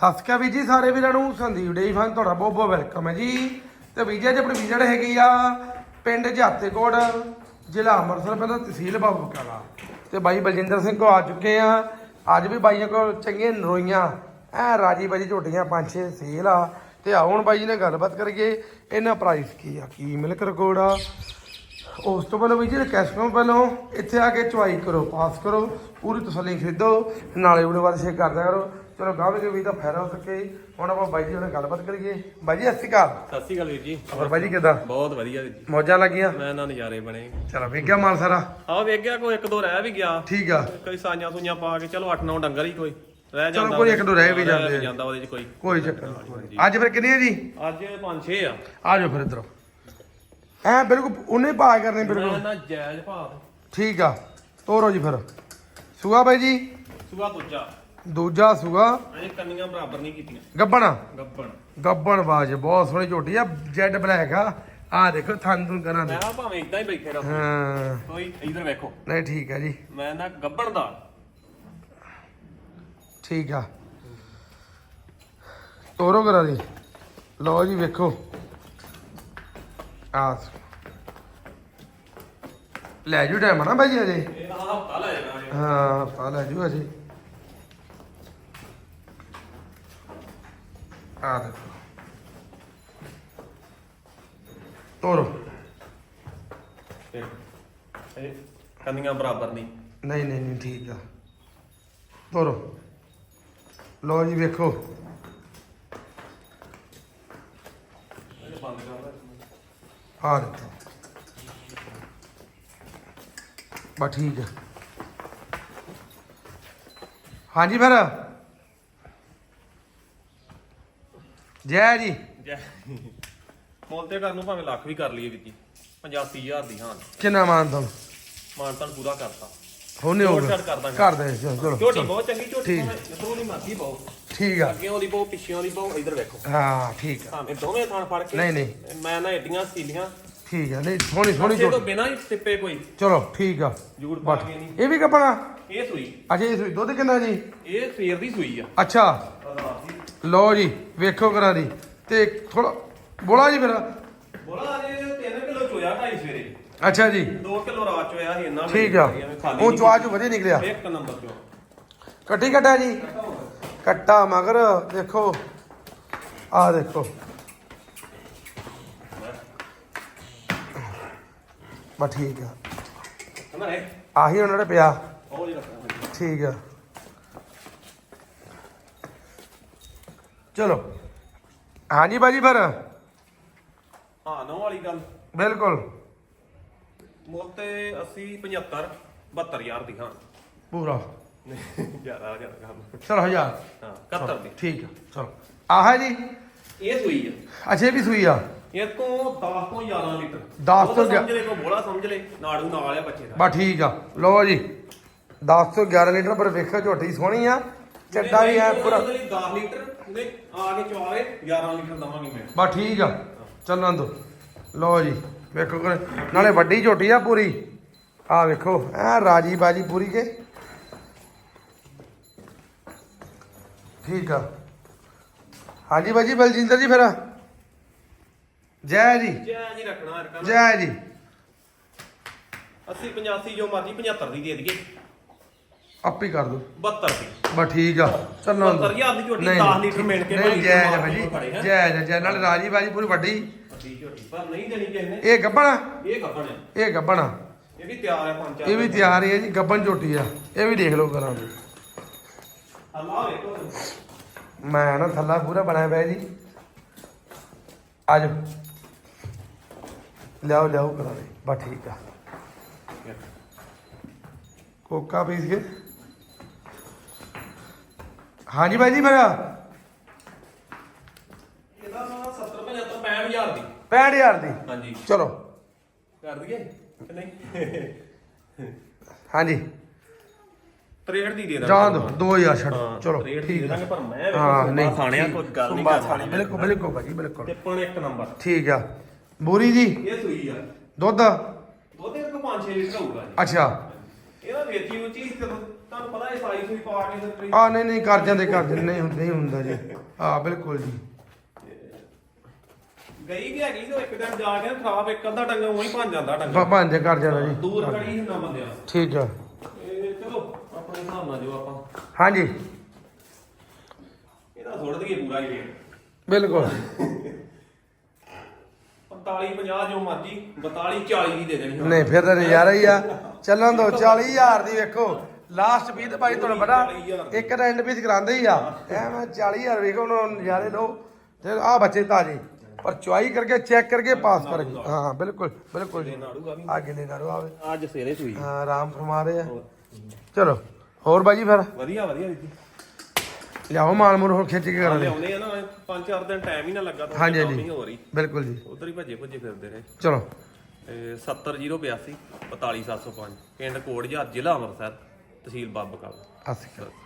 ਸਤਿ ਸ਼੍ਰੀ ਅਕਾਲ ਵੀਰ ਜੀ, ਸਾਰੇ ਵੀਰਾਂ ਨੂੰ ਸੰਦੀਪ ਡੇਈ ਫਨ ਤੁਹਾਡਾ ਬਹੁਤ ਬਹੁਤ ਵੈਲਕਮ ਹੈ ਜੀ। ਤੇ ਵੀਰ ਜੀ, ਅੱਜ ਆਪਣੀ ਵਿਜਟ ਹੈਗੀ ਆ ਪਿੰਡ ਜਾਤੇਕੋਟ, ਜ਼ਿਲ੍ਹਾ ਅੰਮ੍ਰਿਤਸਰ ਪੈਂਦਾ ਤਹਿਸੀਲ ਬਾਬੂ ਕਲਾ। ਤੇ ਬਾਈ ਬਲਜਿੰਦਰ ਸਿੰਘ ਕੋ ਆ ਚੁੱਕੇ ਆ। ਅੱਜ ਵੀ ਬਾਈਆਂ ਕੋਲ ਚੰਗੀਆਂ ਨਰੋਈਆਂ, ਐ ਰਾਜੀ ਬਾਜੀ ਝੋਟੀਆਂ ਪੰਜ ਛੇ ਸੇਲ ਆ। ਤੇ ਆਓ ਹੁਣ ਬਾਈ ਜੀ ਨੇ ਗੱਲਬਾਤ ਕਰੀਏ, ਇਹਨਾਂ ਪ੍ਰਾਈਸ ਕੀ ਆ, ਕੀ ਮਿਲਕ ਰਿਕਾਰਡ ਆ। ਉਸ ਤੋਂ ਪਹਿਲਾਂ ਵੀ ਜੀ ਕੈਸ਼ ਤੋਂ ਪਹਿਲਾਂ, ਇੱਥੇ ਆ ਕੇ ਚੁਆਈ ਕਰੋ, ਪਾਸ ਕਰੋ, ਪੂਰੀ ਤਸੱਲੀ ਖਰੀਦੋ, ਨਾਲੇ ਵੀਡੀਓ ਬਾਅਦ ਸ਼ੇਅਰ ਕਰਦਾ ਕਰੋ। ਚਲੋ ਗਾਵੇਂ ਕੇ ਵੀ ਤਾਂ ਫਾਇਦਾ ਹੋ ਸਕੇ। ਹੁਣ ਆਪਾਂ ਬਾਈ ਜੀ ਨਾਲ ਗੱਲਬਾਤ ਕਰੀਏ। ਬਾਈ ਜੀ ਸਤਿ ਸ਼੍ਰੀ ਅਕਾਲ। ਸਤਿ ਸ਼੍ਰੀ ਅਕਾਲ ਵੀਰ ਜੀ। ਹੋਰ ਬਾਈ ਜੀ ਕਿਦਾਂ? ਬਹੁਤ ਵਧੀਆ ਵੀਰ ਜੀ। ਮੌਜਾਂ ਲੱਗੀਆਂ? ਮੈਂ ਨਾ ਨਜ਼ਾਰੇ ਬਣੇ। ਚਲੋ ਵੇਖਿਆ ਮਾਲ ਸਾਰਾ? ਆ ਵੇਖ ਗਿਆ ਕੋਈ ਇੱਕ ਦੋ ਰਹਿ ਵੀ ਗਿਆ। ਠੀਕ ਆ। ਕੋਈ ਸਾਈਆਂ ਸੂਈਆਂ ਪਾ ਕੇ ਚਲੋ 8-9 ਡੰਗਰ ਹੀ ਕੋਈ। ਰਹਿ ਚਲੋ ਜਾਂਦਾ ਕੋਈ ਇੱਕ ਦੋ ਰਹਿ ਵੀ ਜਾਂਦੇ। ਜਾਂਦਾ ਉਹਦੇ ਚ ਕੋਈ। ਕੋਈ ਚੱਕਰ ਨਹੀਂ ਅੱਜ ਫਿਰ ਕਿੰਨੇ ਜੀ? ਅੱਜ 5-6 ਆ। ਆ ਜਾਓ ਫਿਰ ਇਧਰੋਂ। ਐ ਬਿਲਕੁਲ ਉਹਨੇ ਪਾ ਕਰਨੇ ਬਿਲਕੁਲ। ਨਾ ਜਾਇਜ਼ ਭਾਅ। ਠੀਕ ਆ ਤੋਰੋ ਜੀ ਫਿਰ। ਸੁਗਾ ਬਾਈ ਜੀ। ਸੁਗਾ ਦੂਜਾ। ਦੂਜਾ ਸੁਗਾ ਅਜੇ ਕੰਨੀਆਂ ਬਰਾਬਰ ਨਹੀਂ ਕੀਤੀਆਂ। ਗੱਬਣਾ। ਗੱਬਣ। ਗੱਬਣ ਬਾਜ ਬਹੁਤ ਸੋਹਣੀ ਝੋਟੀ ਆ ਜੈਡ ਬਲੈਕ ਆ। ਆ ਦੇਖੋ ਥਣ ਥਣ ਕਰਾਂ ਦੇ। ਮੈਂ ਭਾਵੇਂ ਇਦਾਂ ਹੀ ਬੈਠੇ ਰਹੋ। ਹਾਂ। ਕੋਈ ਇਧਰ ਵੇਖੋ। ਨਹੀਂ ਠੀਕ ਆ ਜੀ। ਮੈਂ ਨਾ ਗੱਬਣ ਦਾ। ਠੀਕ ਆ। ਤੋਰੋ ਕਰਾ ਦੀ। ਲਓ ਜੀ ਵੇਖੋ। ਆ। ਲੈ ਜੂ ਟਾਈਮ ਨਾ ਜੀ ਅਜੇ ਇਹ ਹਫਤਾ ਲੈ ਜਾਣਾ। ਹਾਂ ਪਾ ਲੈ ਜੂ ਅਜੇ ਆ ਦੇਖੋ ਤੋਰੋ ਦੇਖ। ਇਹ ਕੰਨੀਆਂ ਬਰਾਬਰ ਨਹੀਂ ਨਹੀਂ ਨਹੀਂ ਨਹੀਂ ਠੀਕ ਆ ਤੋਰੋ ਲਓ ਜੀ ਵੇਖੋ ਇਹ ਬੰਦ ਕਰ ਦੇ ਆ ਦੇਖੋ ਬਾ ਠੀਕ ਆ ਹਾਂਜੀ ਫਿਰ ਜੈ ਜੀ। ਜੈ ਮੁੱਲ ਤੇ ਕਰਨ ਨੂੰ ਭਾਵੇਂ ਲੱਖ ਵੀ ਕਰ ਲਈਏ ਵੀਰ ਜੀ 85000 ਦੀ ਹਾਂ। ਕਿੰਨਾ ਮਾਨਤਾ ਮਾਨਤਨ ਪੂਰਾ ਕਰਤਾ। ਹੋਣੇ ਹੋ ਛਾਟ ਕਰ ਦੇ ਚਲੋ ਝੋਟੀ ਬਹੁਤ ਚੰਗੀ ਝੋਟੀ ਜਿੱਥੋਂ ਦੀ ਮਰਜ਼ੀ ਪਾਓ। ਠੀਕ ਆ। ਅੱਗੇ ਉਹਦੀ ਪਾਓ ਪਿੱਛੇ ਉਹਦੀ ਪਾਓ ਇਧਰ ਵੇਖੋ। ਹਾਂ ਠੀਕ ਆ। ਭਾਵੇਂ ਦੋਵੇਂ ਥਾਂ ਫੜ ਕੇ ਨਹੀਂ, ਨਹੀਂ। ਮੈਂ ਨਾ ਏਡੀਆਂ ਸੀਲੀਆਂ। ਠੀਕ ਆ ਨਹੀਂ ਸੋਹਣੀ ਸੋਹਣੀ ਅੱਛੇ ਤੋਂ ਝੋਟੀ। ਬਿਨਾਂ ਹੀ ਟਿੱਪੇ ਕੋਈ। ਚਲੋ ਠੀਕ ਆ। ਜੂੜ ਪਾ ਕੇ ਨਹੀਂ। ਇਹ ਵੀ ਕੱਪਣਾ ਇਹ ਸੂਈ। ਅਜੇ ਇਹ ਸੂਈ। ਦੁੱਧ ਕਿੰਨਾ ਜੀ? ਇਹ ਸਵੇਰ ਦੀ ਸੂਈ ਆ। ਅੱਛਾ। ਲਓ ਜੀ ਵੇਖੋ ਕਰਾ ਦੀ। ਤੇ ਥੋੜਾ ਬੋਲਾ ਜੀ ਫਿਰ। ਬੋਲਾ ਜੇ 3 ਕਿਲੋ ਚੋਇਆ ਢਾਈ ਸਵੇਰੇ। ਅੱਛਾ ਜੀ। 2 ਕਿਲੋ ਰਾਤ ਚੋਇਆ ਸੀ ਇੰਨਾ ਠੀਕ ਆ। ਉਹ ਚੁਆ ਚੁ ਵਧੀਆ ਨਿਕਲਿਆ। ਇੱਕ ਨੰਬਰ ਚੋ। ਕੱਟੀ ਕੱਟਾ ਜੀ। ਕੱਟਾ ਮਗਰ। ਦੇਖੋ। ਆ ਦੇਖੋ। ਬਾ ਠੀਕ ਆ। ਆਹੀ ਉਹਨਾਂ ਨੇ ਪਿਆ। ਠੀਕ ਆ। ਚਲੋ। ਹਾਂਜੀ ਬਾਜੀ ਫਿਰ। ਹਾਂ ਨੋ ਵਾਲੀ ਗੱਲ। ਬਿਲਕੁਲ। ਮੁੱਲ ਤੇ 80 75 72000 ਦੀ ਹਾਂ। ਪੂਰਾ। ਜ਼ਿਆਦਾ ਜ਼ਿਆਦਾ ਕੰਮ। ਚਲੋ ਹਜ਼ਾਰ। ਹਾਂ 71 ਦੀ। ਠੀਕ ਆ ਚਲੋ। ਆਹ ਜੀ। ਇਹ ਸੂਈ ਆ। ਅੱਛਾ ਇਹ ਵੀ ਸੂਈ ਆ। ਇਹ ਤੋਂ 10 ਤੋਂ 11 ਲੀਟਰ। 10 ਉਹ ਤੋਂ ਸਮਝ ਲੈ ਕੋ ਬੋਲਾ ਸਮਝ ਲੈ। ਨਾੜੂ ਨਾਲ ਆ ਬੱਚੇ ਦਾ। ਬਾ ਠੀਕ ਆ। ਲਓ ਜੀ 10 ਤੋਂ 11 ਲੀਟਰ ਪਰ ਵੇਖੋ ਝੋਟੀ ਸੋਹਣੀ ਆ। ਚੱਡਾ ਵੀ ਹੈ ਪੂਰਾ। 10 ਲੀਟਰ ਨੇ ਆ ਕੇ ਚਵਾਵੇ 11 ਲੀਟਰ ਦਵਾਂਗੇ ਮੈਂ। ਬਾ ਠੀਕ ਆ ਚੱਲਣ ਦੋ ਲਓ ਜੀ ਵੇਖੋ ਕਿ ਨਾਲੇ ਵੱਡੀ ਝੋਟੀ ਆ ਪੂਰੀ। ਆ ਵੇਖੋ ਐ ਰਾਜੀ ਬਾਜੀ ਪੂਰੀ ਕੇ। ਠੀਕ ਆ। ਹਾਂਜੀ ਬਾਜੀ ਬਲਜਿੰਦਰ ਜੀ ਫਿਰ। ਜੈ ਜੀ। ਜੈ ਜੀ ਰੱਖਣਾ ਰਕਾ ਜੈ ਜੀ। 80 85 ਜੋ ਮਰਜ਼ੀ 75 ਦੀ ਦੇ ਦਈਏ। ਆਪੇ ਕਰ ਦੋ। 72 ਦੀ ਬਾ ਠੀਕ ਆ। ਚੱਲਣ ਦੋ 72000 ਦੀ ਝੋਟੀ ਨਹੀਂ, 10 ਲੀਟਰ ਮਿਲ ਕੇ ਨਹੀਂ ਭਾਈ ਜੈ ਜੈ ਮਾਰ ਬਾਜੀ ਕੇ ਖੜੇ ਹੈਂ। ਜੈ ਜੈ ਜੈ ਨਾਲੇ ਰਾਜੀ ਬਾਜੀ ਪੂਰੀ ਵੱਡੀ। ਵੱਡੀ ਝੋਟੀ ਪਰ ਨਹੀਂ ਦੇਣੀ ਕਿਸੇ ਨੇ। ਇਹ ਗੱਬਣਾ ਇਹ ਕੱਪਣ ਹੈ ਇਹ ਗੱਬਣਾ ਇਹ ਵੀ ਤਿਆਰ ਹੈ ਪੰਜ ਚਾਰ ਇਹ ਵੀ ਤਿਆਰ ਹੀ ਹੈ ਜੀ ਗੱਬਨ ਝੋਟੀ ਆ। ਇਹ ਵੀ ਦੇਖ ਲਓ ਕਰਾਂ ਵੇਖੋ ਮੈਂ ਨਾ ਥੱਲਾ ਪੂਰਾ ਬਣਾਇਆ ਪਿਆ ਜੀ। ਆ ਜਾਓ। ਲਿਆਓ ਲਿਆਓ ਕਰਾ ਦੇ। ਬਸ ਠੀਕ ਆ। ਕੋਕਾ ਪੀਸ ਕੇ। ਹਾਂਜੀ ਬਾਈ ਜੀ ਮੇਰਾ ਇਹਦਾ 70 75 65000 ਦੀ। 65000 ਦੀ। ਹਾਂਜੀ। ਚਲੋ। ਕਰ ਦਈਏ ਕਿ ਨਹੀਂ? ਹਾਂਜੀ। 63 ਦੀ ਦੇ ਦਾਂਗੇ। ਜਾਣ ਦੋ। 2000 ਛੱਡ। ਹਾਂ, ਚਲੋ 63 ਦੀ ਠੀਕ ਦਾਂਗੇ ਪਰ ਮੈਂ ਹਾਂ ਨਹੀਂ ਕੋਈ ਗੱਲ ਨਹੀਂ ਬਿਲਕੁਲ ਬਿਲਕੁਲ ਭਾਜੀ ਬਿਲਕੁਲ। ਤੇ ਪਣ ਇੱਕ ਨੰਬਰ। ਠੀਕ ਆ। ਬੂਰੀ ਜੀ? ਇਹ ਸੂਈ ਆ। ਦੁੱਧ? ਦੁੱਧ ਇੱਕ 5-6 ਲੀਟਰ ਹੋਊਗਾ ਜੀ। ਅੱਛਾ। ਇਹਦਾ ਵੇਚੀ ਉਚੀ ਤੁਹਾਨੂੰ ਪਤਾ ਇਹ ਸਾਈ ਸੂਈ ਪਾ ਕੇ ਤੇ ਆ ਨਹੀਂ ਨਹੀਂ ਕਰ ਜਾਂਦੇ ਕਰ ਜਾਂਦੇ ਨਹੀਂ ਹੁੰਦਾ ਨਹੀਂ ਹੁੰਦਾ ਜੀ। ਆ ਬਿਲਕੁਲ ਜੀ। ਗਈ ਵੀ ਹੈਗੀ ਤੇ ਇੱਕ ਦਿਨ ਜਾ ਕੇ ਖਰਾਬ ਇੱਕ ਅੱਧਾ ਟੰਗਾ ਉਹੀ ਭੰਨ ਜਾਂਦਾ ਟੰਗਾ ਭਾਂਜੇ ਕਰ ਜਾਣਾ ਜੀ। ਦੂਰ ਖੜੀ ਨਾ ਬੰਦਿਆ ਠੀਕ ਆ। ਇਹ ਚਲੋ ਆਪਣੇ ਹਿਸਾਬ ਨਾਲ ਜੋ ਆਪਾਂ। ਹਾਂਜੀ। ਇਹਦਾ ਥੋੜ ਦਈਏ ਪੂਰਾ ਹੀ ਰੇਟ। ਬਿਲਕੁਲ। 45 50 ਜੋ ਮਰਜ਼ੀ 42 40 ਦੀ ਦੇ ਦੇਣੀ। ਨਹੀਂ ਫਿਰ ਤਾਂ ਨਜ਼ਾਰਾ ਹੀ ਆ। ਚੱਲਣ ਦੋ 40000 ਦੀ ਵੇਖੋ। ਲਾਸਟ ਵੀ ਤੇ ਭਾਈ ਤੁਹਾਨੂੰ ਪਤਾ ਇੱਕ ਤਾਂ ਐਂਡ ਪੀਸ ਕਰਾਉਂਦੇ ਹੀ ਆ। ਐਵੇਂ 40000 ਵੇਖੋ ਉਹਨਾਂ ਨਜ਼ਾਰੇ ਲਓ। ਤੇ ਆ ਬੱਚੇ ਤਾਜੇ। ਪਰ ਚੁਆਈ ਕਰਕੇ ਚੈੱਕ ਕਰਕੇ ਪਾਸ ਕਰਕੇ ਹਾਂ ਬਿਲਕੁਲ ਬਿਲਕੁਲ ਆ ਗਿਲੇ ਨਾੜੂ ਆਵੇ ਅੱਜ ਸਵੇਰੇ ਸੂਈ। ਹਾਂ ਆਰਾਮ ਫਰਮਾ ਰਹੇ ਆ। ਚਲੋ ਹੋਰ ਬਾਜੀ ਫਿਰ? ਵਧੀਆ ਵਧੀਆ ਜੀ ਲਿਆਓ ਮਾਲ ਮੂਰ ਹੋਰ ਖਿੱਚ ਕੇ ਕਰਾਂ ਲਿਆਉਨੇ ਆ ਨਾ ਪੰਜ ਚਾਰ ਦਿਨ ਟਾਈਮ ਹੀ ਨਾ ਲੱਗਾ ਤਾਂ ਹਾਂਜੀ। ਨਹੀਂ ਹੋ ਰਹੀ ਬਿਲਕੁਲ ਜੀ। ਉਧਰ ਹੀ ਭੱਜੇ ਭੱਜੇ ਫਿਰਦੇ ਰਹੇ। ਚਲੋ। ਤੇ 70082 45705 ਪਿੰਡ ਕੋਟਜਾ ਜ਼ਿਲ੍ਹਾ ਅੰਮ੍ਰਿਤਸਰ। ਤਹਿਸੀਲ ਬਾਬਕਲ ਅਕਾਲ।